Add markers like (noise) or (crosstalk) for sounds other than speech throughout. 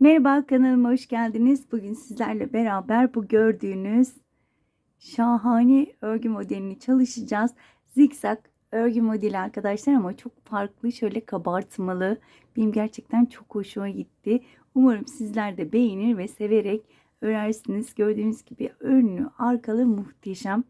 Merhaba kanalıma hoş geldiniz. Bugün sizlerle beraber bu gördüğünüz şahane örgü modelini çalışacağız. Zikzak örgü modeli arkadaşlar ama çok farklı şöyle kabartmalı. Benim gerçekten çok hoşuma gitti. Umarım sizler de beğenir ve severek örersiniz. Gördüğünüz gibi önlü arkalı muhteşem.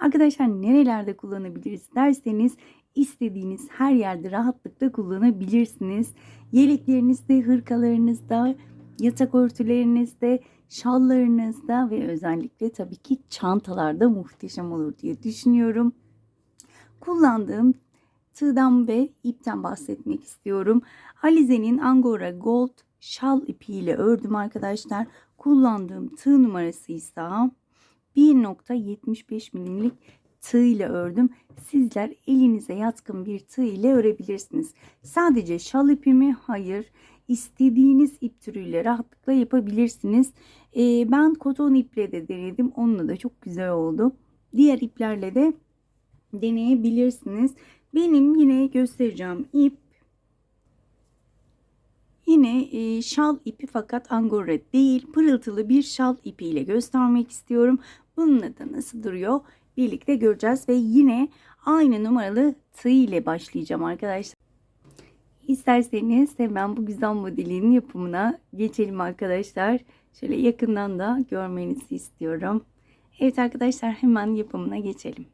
Arkadaşlar nerelerde kullanabiliriz derseniz istediğiniz her yerde rahatlıkla kullanabilirsiniz. Yeleklerinizde, hırkalarınızda, yatak örtülerinizde, şallarınızda ve özellikle tabii ki çantalarda muhteşem olur diye düşünüyorum. Kullandığım tığdan ve ipten bahsetmek istiyorum. Alize'nin Angora Gold şal ipiyle ördüm arkadaşlar. Kullandığım tığ numarası ise 1.75 milimlik tığ ile ördüm. Sizler elinize yatkın bir tığ ile örebilirsiniz. Sadece şal ipimi hayır istediğiniz ip türüyle rahatlıkla yapabilirsiniz. Ee, ben koton iple de denedim. Onunla da çok güzel oldu. Diğer iplerle de deneyebilirsiniz. Benim yine göstereceğim ip Yine e, şal ipi fakat angora değil pırıltılı bir şal ipiyle göstermek istiyorum. Bununla da nasıl duruyor birlikte göreceğiz ve yine aynı numaralı tığ ile başlayacağım arkadaşlar. İsterseniz hemen bu güzel modelin yapımına geçelim arkadaşlar. Şöyle yakından da görmenizi istiyorum. Evet arkadaşlar hemen yapımına geçelim.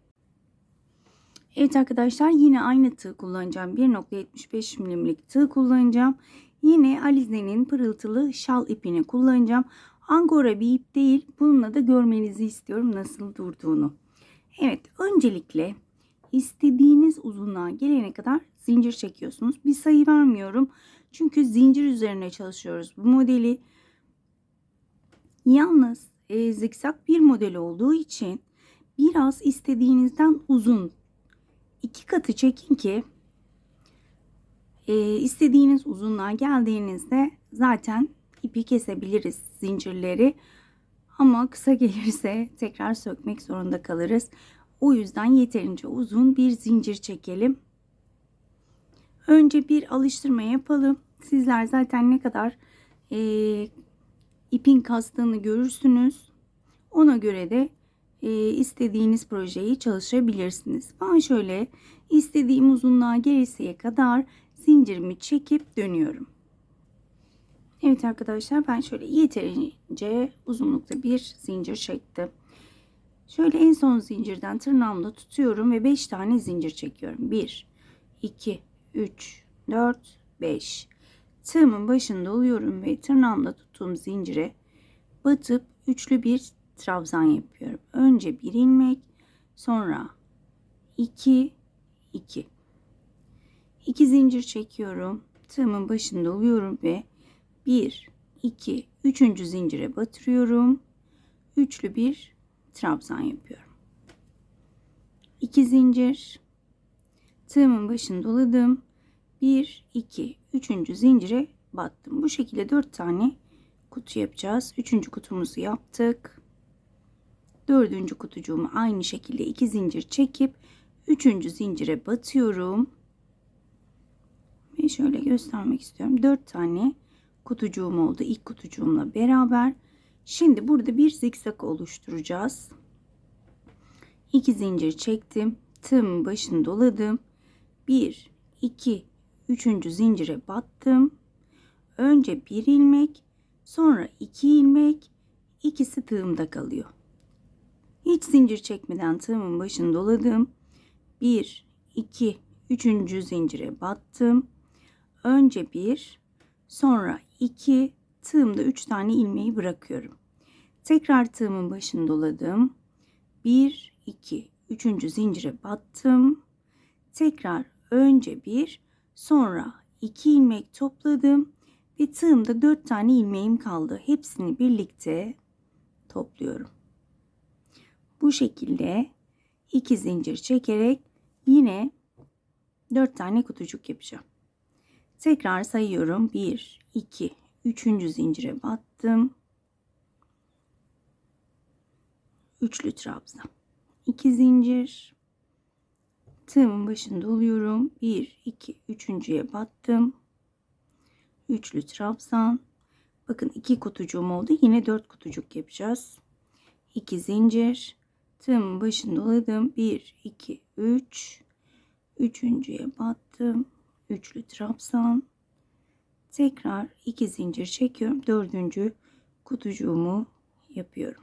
Evet arkadaşlar yine aynı tığ kullanacağım. 1.75 milimlik tığ kullanacağım. Yine Alize'nin pırıltılı şal ipini kullanacağım. Angora bir ip değil. Bununla da görmenizi istiyorum nasıl durduğunu. Evet öncelikle istediğiniz uzunluğa gelene kadar zincir çekiyorsunuz. Bir sayı vermiyorum. Çünkü zincir üzerine çalışıyoruz bu modeli. Yalnız e, zikzak bir model olduğu için biraz istediğinizden uzun iki katı çekin ki e, istediğiniz uzunluğa geldiğinizde zaten ipi kesebiliriz zincirleri. Ama kısa gelirse tekrar sökmek zorunda kalırız. O yüzden yeterince uzun bir zincir çekelim. Önce bir alıştırma yapalım. Sizler zaten ne kadar e, ipin kastığını görürsünüz. Ona göre de e, istediğiniz projeyi çalışabilirsiniz. Ben şöyle istediğim uzunluğa gelesiye kadar zincirimi çekip dönüyorum. Evet arkadaşlar ben şöyle yeterince uzunlukta bir zincir çektim. Şöyle en son zincirden tırnağımla tutuyorum ve 5 tane zincir çekiyorum. 1, 2, 3, 4, 5. Tığımın başında oluyorum ve tırnağımla tuttuğum zincire batıp üçlü bir trabzan yapıyorum. Önce bir ilmek, sonra 2, 2. 2 zincir çekiyorum. Tığımın başında oluyorum ve 1, 2, 3. zincire batırıyorum. Üçlü bir trabzan yapıyorum. 2 zincir. Tığımın başını doladım. 1, 2, 3. zincire battım. Bu şekilde 4 tane kutu yapacağız. 3. kutumuzu yaptık. 4. kutucuğumu aynı şekilde 2 zincir çekip 3. zincire batıyorum. Ve şöyle göstermek istiyorum. 4 tane kutucuğum oldu ilk kutucuğumla beraber. Şimdi burada bir zikzak oluşturacağız. 2 zincir çektim. Tığımın başını doladım. 1, 2, 3. zincire battım. Önce bir ilmek, sonra iki ilmek, ikisi tığımda kalıyor. Hiç zincir çekmeden tığımın başını doladım. 1, 2, 3. zincire battım. Önce bir, sonra iki, tığımda 3 tane ilmeği bırakıyorum. Tekrar tığımın başını doladım. 1, 2, 3. zincire battım. Tekrar önce bir, sonra 2 ilmek topladım ve tığımda 4 tane ilmeğim kaldı. Hepsini birlikte topluyorum. Bu şekilde 2 zincir çekerek yine 4 tane kutucuk yapacağım. Tekrar sayıyorum. 1, 2, 3. zincire battım. Üçlü trabzan. 2 zincir. Tığımın başında oluyorum. 1, 2, 3.ye battım. Üçlü trabzan. Bakın iki kutucuğum oldu. Yine dört kutucuk yapacağız. 2 zincir. Tığımın başını doladım. 1, 2, 3. Üçüncüye battım. Üçlü trabzan. Tekrar iki zincir çekiyorum. Dördüncü kutucuğumu yapıyorum.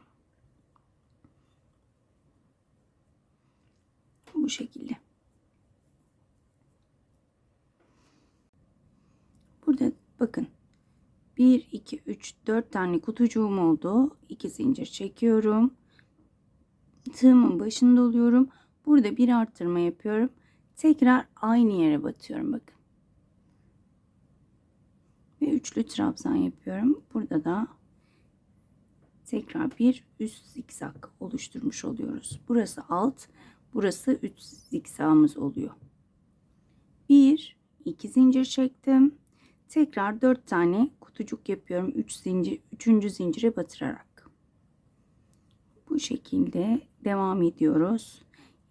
Bu şekilde. Burada bakın 1 2 3 4 tane kutucuğum oldu. 2 zincir çekiyorum. Tığımın başında oluyorum. Burada bir arttırma yapıyorum. Tekrar aynı yere batıyorum bakın. Ve üçlü trabzan yapıyorum. Burada da tekrar bir üst zikzak oluşturmuş oluyoruz. Burası alt, burası üst zikzağımız oluyor. Bir, iki zincir çektim. Tekrar dört tane kutucuk yapıyorum. Üç zincir, üçüncü zincire batırarak. Bu şekilde devam ediyoruz.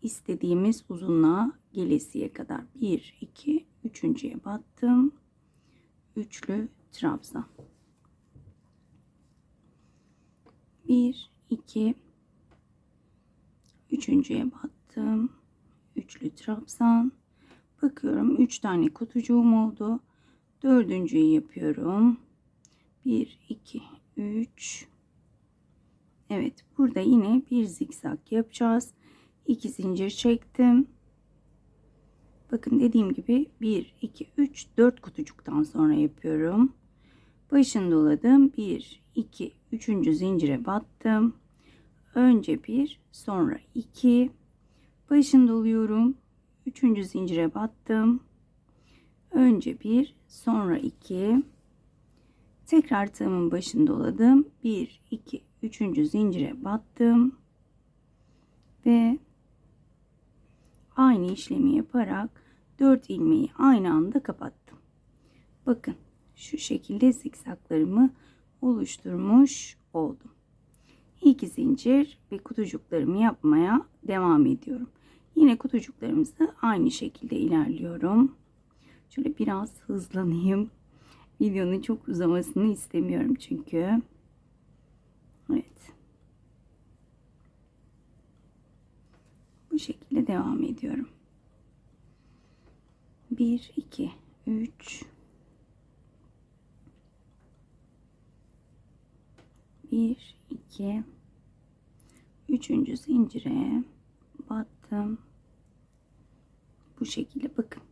İstediğimiz uzunluğa gelesiye kadar. Bir, iki, üçüncüye battım. Üçlü trabzan. Bir, iki, üçüncüye battım. Üçlü trabzan. Bakıyorum üç tane kutucuğum oldu. Dördüncüyü yapıyorum. Bir, iki, üç. Evet burada yine bir zikzak yapacağız. İki zincir çektim. Bakın dediğim gibi 1, 2, 3, 4 kutucuktan sonra yapıyorum. Başını doladım. 1, 2, 3. zincire battım. Önce 1, sonra 2. Başını doluyorum. 3. zincire battım. Önce 1, sonra 2. Tekrar tığımın başını doladım. 1, 2, 3. zincire battım. Ve aynı işlemi yaparak 4 ilmeği aynı anda kapattım. Bakın şu şekilde zikzaklarımı oluşturmuş oldum. 2 zincir ve kutucuklarımı yapmaya devam ediyorum. Yine kutucuklarımızı aynı şekilde ilerliyorum. Şöyle biraz hızlanayım. Videonun çok uzamasını istemiyorum çünkü. Evet. Bu şekilde devam ediyorum. 1 2 3 1 2 üçüncü zincire battım. Bu şekilde bakın.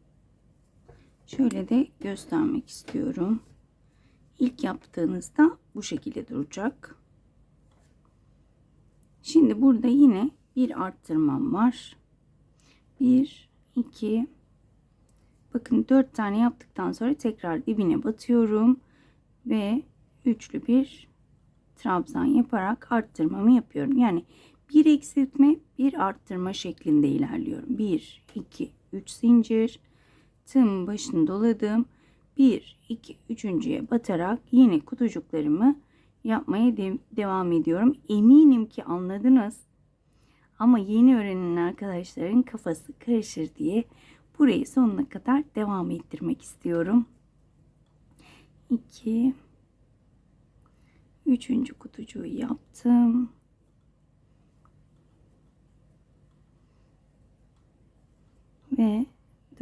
Şöyle de göstermek istiyorum. İlk yaptığınızda bu şekilde duracak. Şimdi burada yine bir arttırmam var. 1 2 Bakın 4 tane yaptıktan sonra tekrar dibine batıyorum ve üçlü bir trabzan yaparak arttırmamı yapıyorum. Yani bir eksiltme, bir arttırma şeklinde ilerliyorum. 1 2 3 zincir tığımın başını doladım. 1 2 üçüncüye batarak yine kutucuklarımı yapmaya de devam ediyorum. Eminim ki anladınız. Ama yeni öğrenen arkadaşların kafası karışır diye burayı sonuna kadar devam ettirmek istiyorum. 2 Üçüncü kutucuğu yaptım. Ve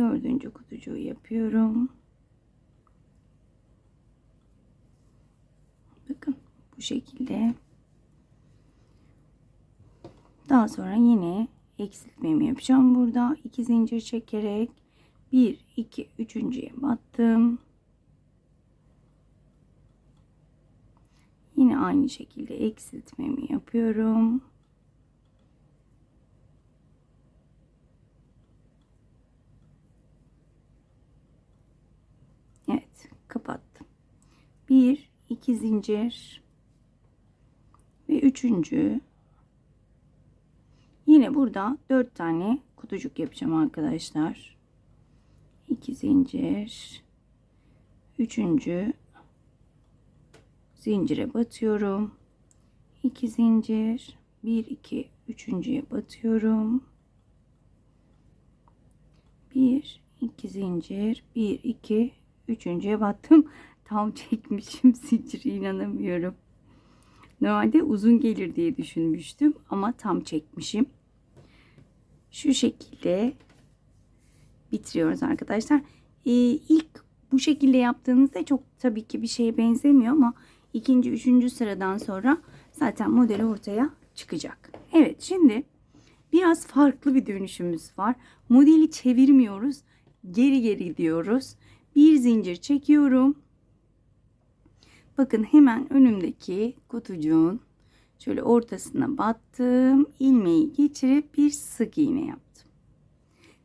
dördüncü kutucuğu yapıyorum. Bakın bu şekilde. Daha sonra yine eksiltmemi yapacağım burada. iki zincir çekerek 1 2 üçüncüye battım. Yine aynı şekilde eksiltmemi yapıyorum. Evet, kapattım. 1 2 zincir ve üçüncü Yine burada 4 tane kutucuk yapacağım arkadaşlar. 2 zincir. Üçüncü zincire batıyorum. 2 zincir. 1 2 üçüncüye batıyorum. 1 2 zincir. 1 2 üçüncüye battım. Tam (laughs) çekmişim zinciri inanamıyorum. Normalde uzun gelir diye düşünmüştüm ama tam çekmişim. Şu şekilde bitiriyoruz arkadaşlar. Ee, ilk bu şekilde yaptığınızda çok tabii ki bir şeye benzemiyor ama ikinci, üçüncü sıradan sonra zaten model ortaya çıkacak. Evet şimdi biraz farklı bir dönüşümüz var. Modeli çevirmiyoruz. Geri geri gidiyoruz. Bir zincir çekiyorum. Bakın hemen önümdeki kutucuğun şöyle ortasına battım. ilmeği geçirip bir sık iğne yaptım.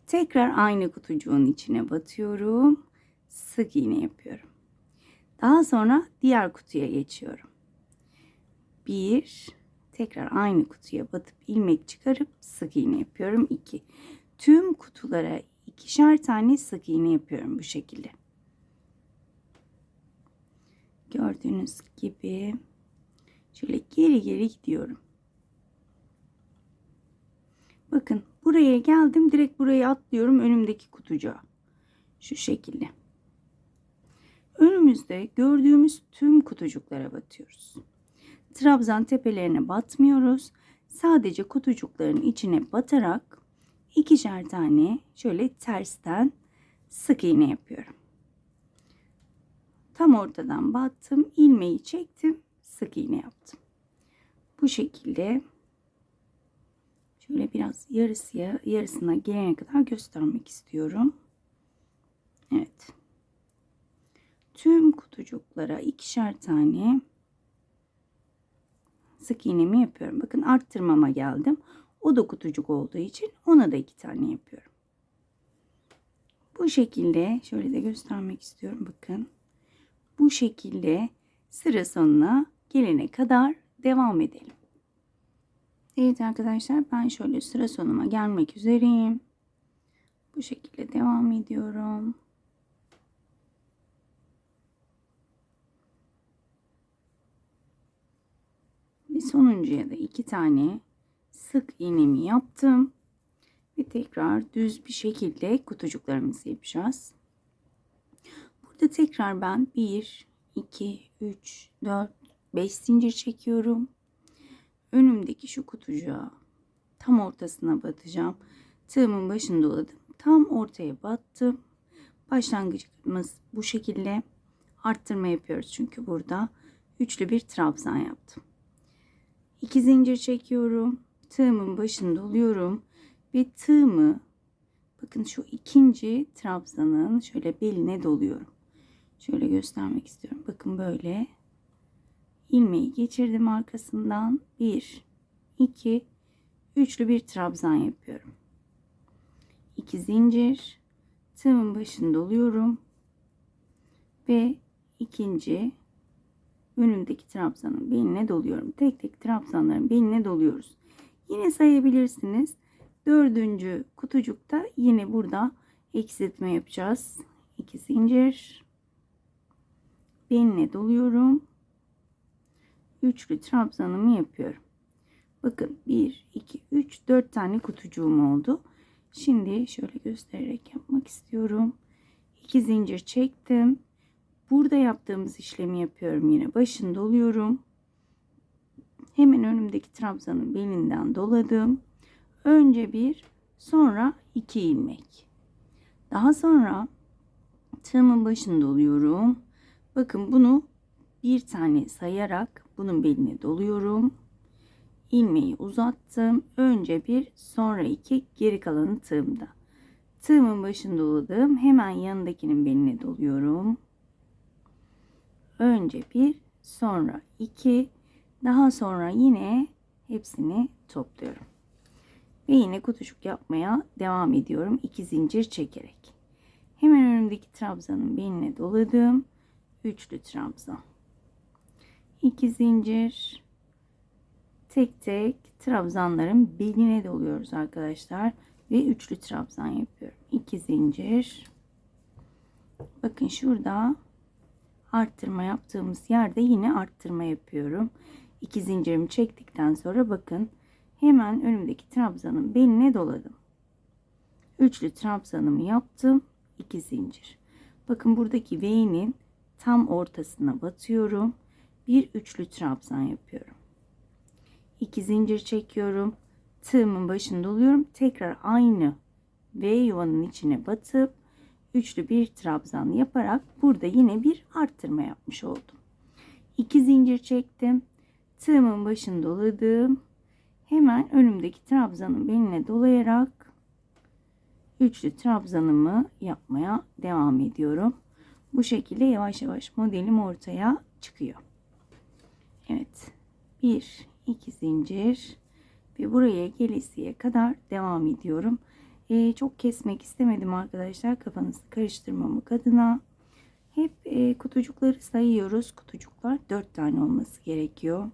Tekrar aynı kutucuğun içine batıyorum. Sık iğne yapıyorum. Daha sonra diğer kutuya geçiyorum. Bir, tekrar aynı kutuya batıp ilmek çıkarıp sık iğne yapıyorum. İki, tüm kutulara ikişer tane sık iğne yapıyorum bu şekilde. Gördüğünüz gibi şöyle geri geri gidiyorum. Bakın buraya geldim direkt buraya atlıyorum önümdeki kutucuğa. Şu şekilde. Önümüzde gördüğümüz tüm kutucuklara batıyoruz. Trabzan tepelerine batmıyoruz. Sadece kutucukların içine batarak ikişer tane şöyle tersten sık iğne yapıyorum. Tam ortadan battım, ilmeği çektim, sık iğne yaptım. Bu şekilde şöyle biraz yarısıya yarısına gelene kadar göstermek istiyorum. Evet. Tüm kutucuklara ikişer tane sık iğnemi yapıyorum. Bakın arttırmama geldim. O da kutucuk olduğu için ona da iki tane yapıyorum. Bu şekilde şöyle de göstermek istiyorum. Bakın bu şekilde sıra sonuna gelene kadar devam edelim. Evet arkadaşlar ben şöyle sıra sonuma gelmek üzereyim. Bu şekilde devam ediyorum. Ve sonuncuya da iki tane sık iğnemi yaptım. Ve tekrar düz bir şekilde kutucuklarımızı yapacağız. Burada tekrar ben 1, 2, 3, 4, 5 zincir çekiyorum. Önümdeki şu kutucuğa tam ortasına batacağım. Tığımın başını doladım. Tam ortaya battım. Başlangıcımız bu şekilde. Arttırma yapıyoruz çünkü burada. Üçlü bir trabzan yaptım. 2 zincir çekiyorum. Tığımın başını doluyorum. Ve tığımı bakın şu ikinci trabzanın şöyle beline doluyorum. Şöyle göstermek istiyorum. Bakın böyle ilmeği geçirdim arkasından. 1 2 üçlü bir trabzan yapıyorum. 2 zincir tığımın başını doluyorum ve ikinci önümdeki trabzanın beline doluyorum. Tek tek trabzanların beline doluyoruz. Yine sayabilirsiniz. Dördüncü kutucukta yine burada eksiltme yapacağız. 2 zincir beline doluyorum. Üçlü trabzanımı yapıyorum. Bakın 1, 2, 3, 4 tane kutucuğum oldu. Şimdi şöyle göstererek yapmak istiyorum. 2 zincir çektim. Burada yaptığımız işlemi yapıyorum yine. Başını doluyorum. Hemen önümdeki trabzanın belinden doladım. Önce bir, sonra iki ilmek. Daha sonra tığımın başını doluyorum. Bakın bunu bir tane sayarak bunun beline doluyorum. İlmeği uzattım. Önce bir, sonra iki, geri kalanı tığımda. Tığımın başını doladım. Hemen yanındakinin beline doluyorum. Önce bir, sonra iki, daha sonra yine hepsini topluyorum. Ve yine kutucuk yapmaya devam ediyorum. iki zincir çekerek. Hemen önümdeki trabzanın beline doladım. Üçlü trabzan. 2 zincir. Tek tek trabzanların beline doluyoruz arkadaşlar. Ve üçlü trabzan yapıyorum. 2 zincir. Bakın şurada arttırma yaptığımız yerde yine arttırma yapıyorum. 2 zincirimi çektikten sonra bakın hemen önümdeki trabzanın beline doladım. Üçlü trabzanımı yaptım. 2 zincir. Bakın buradaki V'nin tam ortasına batıyorum. Bir üçlü trabzan yapıyorum. İki zincir çekiyorum. Tığımın başında oluyorum. Tekrar aynı V yuvanın içine batıp üçlü bir trabzan yaparak burada yine bir arttırma yapmış oldum. İki zincir çektim. Tığımın başını doladım. Hemen önümdeki trabzanın beline dolayarak üçlü trabzanımı yapmaya devam ediyorum. Bu şekilde yavaş yavaş modelim ortaya çıkıyor. Evet. Bir, iki zincir ve buraya gelesiye kadar devam ediyorum. Ee, çok kesmek istemedim arkadaşlar kafanızı karıştırmamak adına. Hep e, kutucukları sayıyoruz. Kutucuklar 4 tane olması gerekiyor.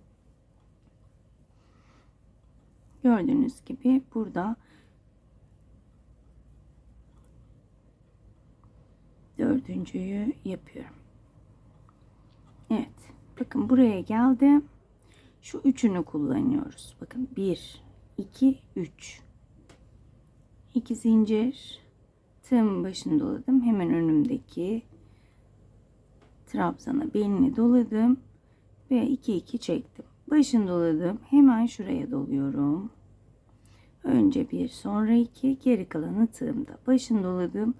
Gördüğünüz gibi burada dördüncüyü yapıyorum. Evet. Bakın buraya geldim. Şu üçünü kullanıyoruz. Bakın 1, 2, 3. 2 zincir. Tığımın başını doladım. Hemen önümdeki trabzana belini doladım. Ve 2, 2 çektim. Başını doladım. Hemen şuraya doluyorum. Önce bir sonra iki geri kalanı tığımda. Başını doladım.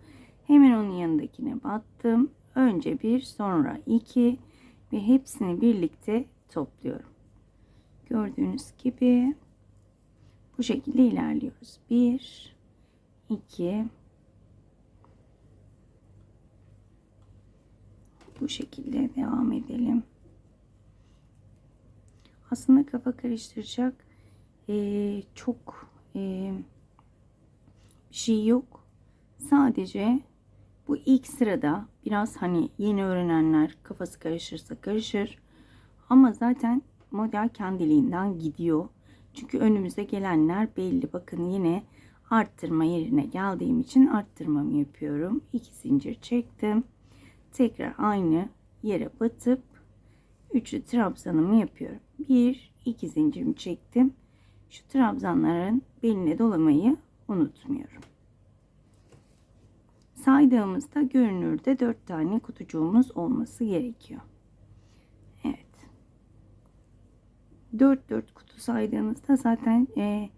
Hemen onun yanındakine battım. Önce bir sonra iki ve hepsini birlikte topluyorum. Gördüğünüz gibi bu şekilde ilerliyoruz. 1 2 bu şekilde devam edelim. Aslında kafa karıştıracak ee, çok ee, bir şey yok. Sadece bu ilk sırada biraz hani yeni öğrenenler kafası karışırsa karışır. Ama zaten model kendiliğinden gidiyor. Çünkü önümüze gelenler belli. Bakın yine arttırma yerine geldiğim için arttırmamı yapıyorum. İki zincir çektim. Tekrar aynı yere batıp üçlü trabzanımı yapıyorum. Bir, iki zincirimi çektim. Şu trabzanların beline dolamayı unutmuyorum. Saydığımızda görünürde 4 tane kutucuğumuz olması gerekiyor. Evet. 4 4 kutu saydığınızda zaten e,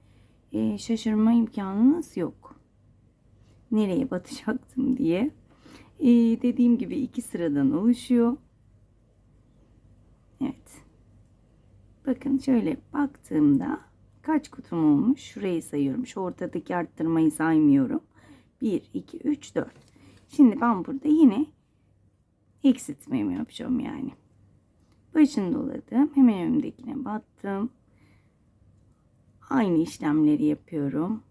e, şaşırma imkanınız yok. Nereye batacaktım diye. E, dediğim gibi iki sıradan oluşuyor. Evet. Bakın şöyle baktığımda kaç kutum olmuş? Şurayı sayıyorum. Şu ortadaki arttırmayı saymıyorum. 1, 2, 3, 4. Şimdi ben burada yine eksiltmemi yapacağım yani. Başını doladım. Hemen önümdekine battım. Aynı işlemleri yapıyorum.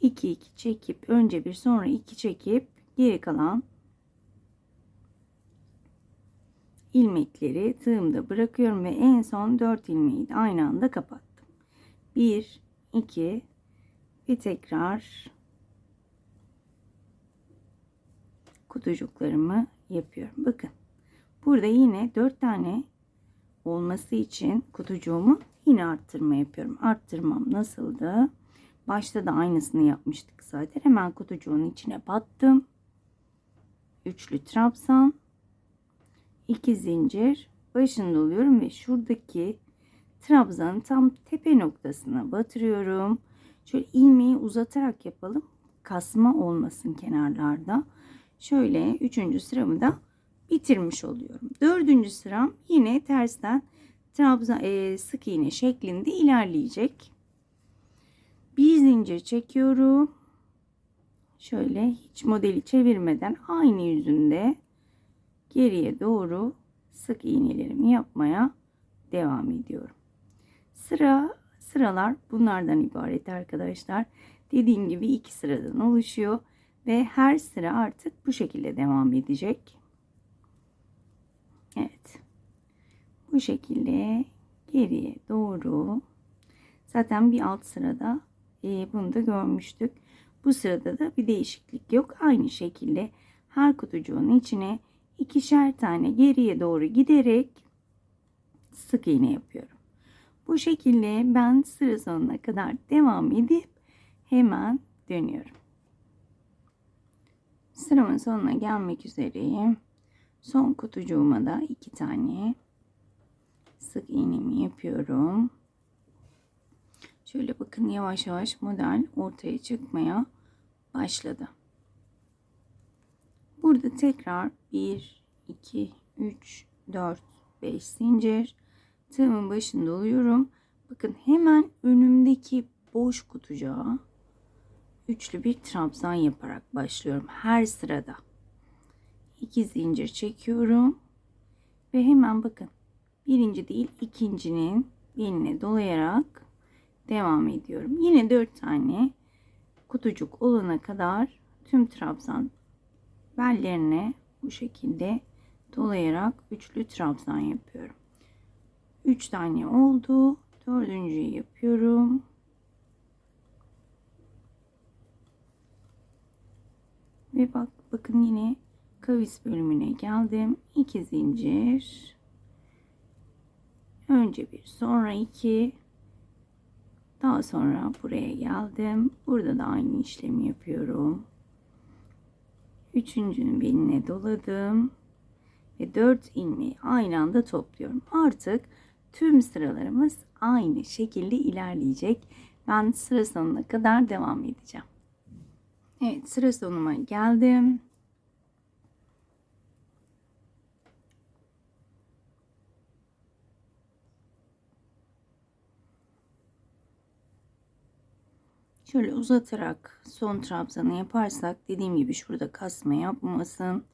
2 2 çekip önce bir sonra 2 çekip geri kalan ilmekleri tığımda bırakıyorum ve en son 4 ilmeği de aynı anda kapattım. 1 2 ve tekrar kutucuklarımı yapıyorum. Bakın burada yine 4 tane olması için kutucuğumu yine arttırma yapıyorum. Arttırmam nasıldı? Başta da aynısını yapmıştık zaten. Hemen kutucuğun içine battım. Üçlü trabzan. iki zincir. Başını doluyorum ve şuradaki trabzanın tam tepe noktasına batırıyorum. Şöyle ilmeği uzatarak yapalım. Kasma olmasın kenarlarda. Şöyle üçüncü sıramı da bitirmiş oluyorum. Dördüncü sıram yine tersten trabzan e, sık iğne şeklinde ilerleyecek. Bir zincir çekiyorum. Şöyle hiç modeli çevirmeden aynı yüzünde geriye doğru sık iğnelerimi yapmaya devam ediyorum. Sıra sıralar bunlardan ibaret arkadaşlar. Dediğim gibi iki sıradan oluşuyor ve her sıra artık bu şekilde devam edecek. Evet. Bu şekilde geriye doğru zaten bir alt sırada e, bunu da görmüştük. Bu sırada da bir değişiklik yok. Aynı şekilde her kutucuğun içine ikişer tane geriye doğru giderek sık iğne yapıyorum. Bu şekilde ben sıra sonuna kadar devam edip hemen dönüyorum. Sıramın sonuna gelmek üzereyim. Son kutucuğuma da iki tane sık iğnemi yapıyorum. Şöyle bakın yavaş yavaş model ortaya çıkmaya başladı. Burada tekrar 1, 2, 3, 4, 5 zincir. Tığımın başını doluyorum. Bakın hemen önümdeki boş kutucuğa üçlü bir trabzan yaparak başlıyorum. Her sırada. 2 zincir çekiyorum. Ve hemen bakın birinci değil ikincinin beline dolayarak devam ediyorum. Yine 4 tane kutucuk olana kadar tüm trabzan bellerine bu şekilde dolayarak üçlü trabzan yapıyorum. 3 tane oldu. Dördüncüyü yapıyorum. Ve bak bakın yine kavis bölümüne geldim. 2 zincir. Önce bir sonra iki. Daha sonra buraya geldim. Burada da aynı işlemi yapıyorum. Üçüncünün beline doladım. Ve dört ilmeği aynı anda topluyorum. Artık tüm sıralarımız aynı şekilde ilerleyecek. Ben sıra sonuna kadar devam edeceğim. Evet sıra sonuma geldim. Şöyle uzatarak son trabzanı yaparsak dediğim gibi şurada kasma yapmasın.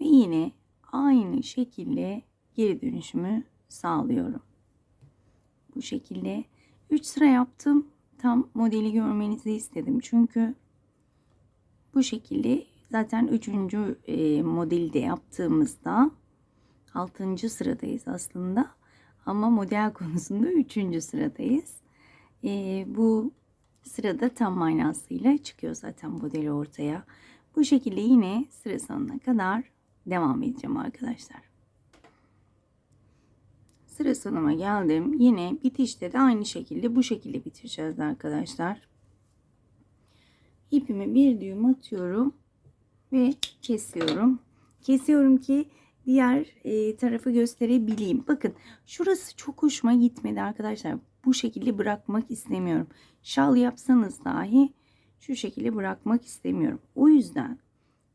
Ve yine aynı şekilde geri dönüşümü sağlıyorum. Bu şekilde 3 sıra yaptım. Tam modeli görmenizi istedim. Çünkü bu şekilde zaten 3. E, modeli de yaptığımızda 6. sıradayız aslında. Ama model (laughs) konusunda 3. sıradayız. E, bu sırada tam manasıyla çıkıyor zaten modeli ortaya. Bu şekilde yine sıra sonuna kadar devam edeceğim arkadaşlar. Sıra sonuma geldim. Yine bitişte de aynı şekilde bu şekilde bitireceğiz arkadaşlar. İpimi bir düğüm atıyorum ve kesiyorum. Kesiyorum ki diğer e, tarafı gösterebileyim. Bakın şurası çok hoşuma gitmedi arkadaşlar. Bu şekilde bırakmak istemiyorum. Şal yapsanız dahi şu şekilde bırakmak istemiyorum. O yüzden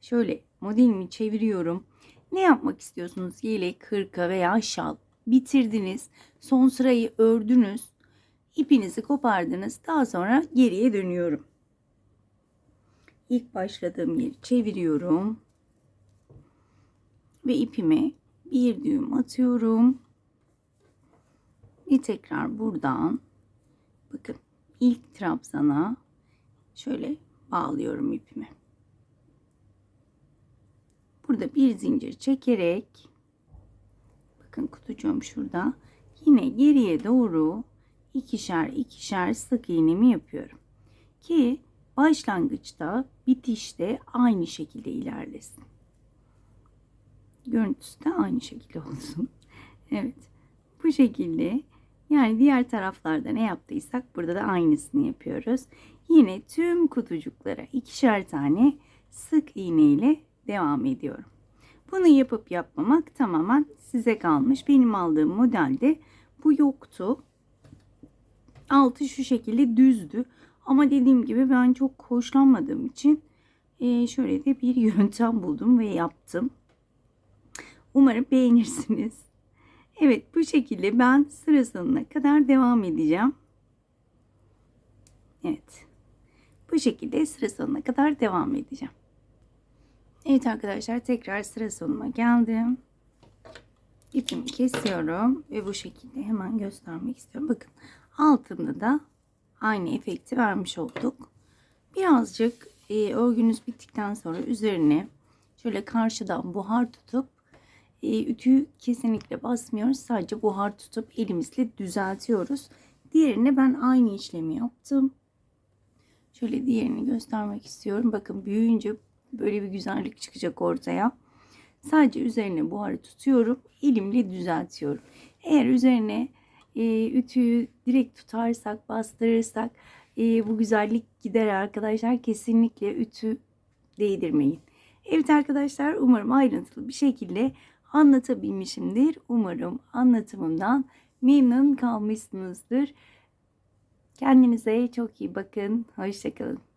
şöyle modelimi çeviriyorum. Ne yapmak istiyorsunuz? Yelek, hırka veya şal. Bitirdiniz. Son sırayı ördünüz. İpinizi kopardınız. Daha sonra geriye dönüyorum. İlk başladığım yeri çeviriyorum. Ve ipimi bir düğüm atıyorum. Ve tekrar buradan bakın ilk trabzana şöyle bağlıyorum ipimi. Burada bir zincir çekerek bakın kutucuğum şurada yine geriye doğru ikişer ikişer sık iğnemi yapıyorum. Ki başlangıçta bitişte aynı şekilde ilerlesin. Görüntüsü de aynı şekilde olsun. (laughs) evet. Bu şekilde yani diğer taraflarda ne yaptıysak burada da aynısını yapıyoruz. Yine tüm kutucuklara ikişer tane sık iğne ile devam ediyorum. Bunu yapıp yapmamak tamamen size kalmış. Benim aldığım modelde bu yoktu. Altı şu şekilde düzdü. Ama dediğim gibi ben çok hoşlanmadığım için e, şöyle de bir (laughs) yöntem buldum ve yaptım. Umarım beğenirsiniz. Evet bu şekilde ben sıra sonuna kadar devam edeceğim. Evet. Bu şekilde sıra sonuna kadar devam edeceğim. Evet arkadaşlar tekrar sıra sonuma geldim. İpimi kesiyorum ve bu şekilde hemen göstermek istiyorum. Bakın altında da aynı efekti vermiş olduk. Birazcık e, örgünüz bittikten sonra üzerine şöyle karşıdan buhar tutup e, ütüyü kesinlikle basmıyoruz. Sadece buhar tutup elimizle düzeltiyoruz. Diğerine ben aynı işlemi yaptım. Şöyle diğerini göstermek istiyorum. Bakın büyüyünce böyle bir güzellik çıkacak ortaya. Sadece üzerine buharı tutuyorum. Elimle düzeltiyorum. Eğer üzerine e, ütüyü direkt tutarsak, bastırırsak e, bu güzellik gider arkadaşlar. Kesinlikle ütü değdirmeyin. Evet arkadaşlar umarım ayrıntılı bir şekilde anlatabilmişimdir. Umarım anlatımımdan memnun kalmışsınızdır. Kendinize çok iyi bakın. Hoşçakalın.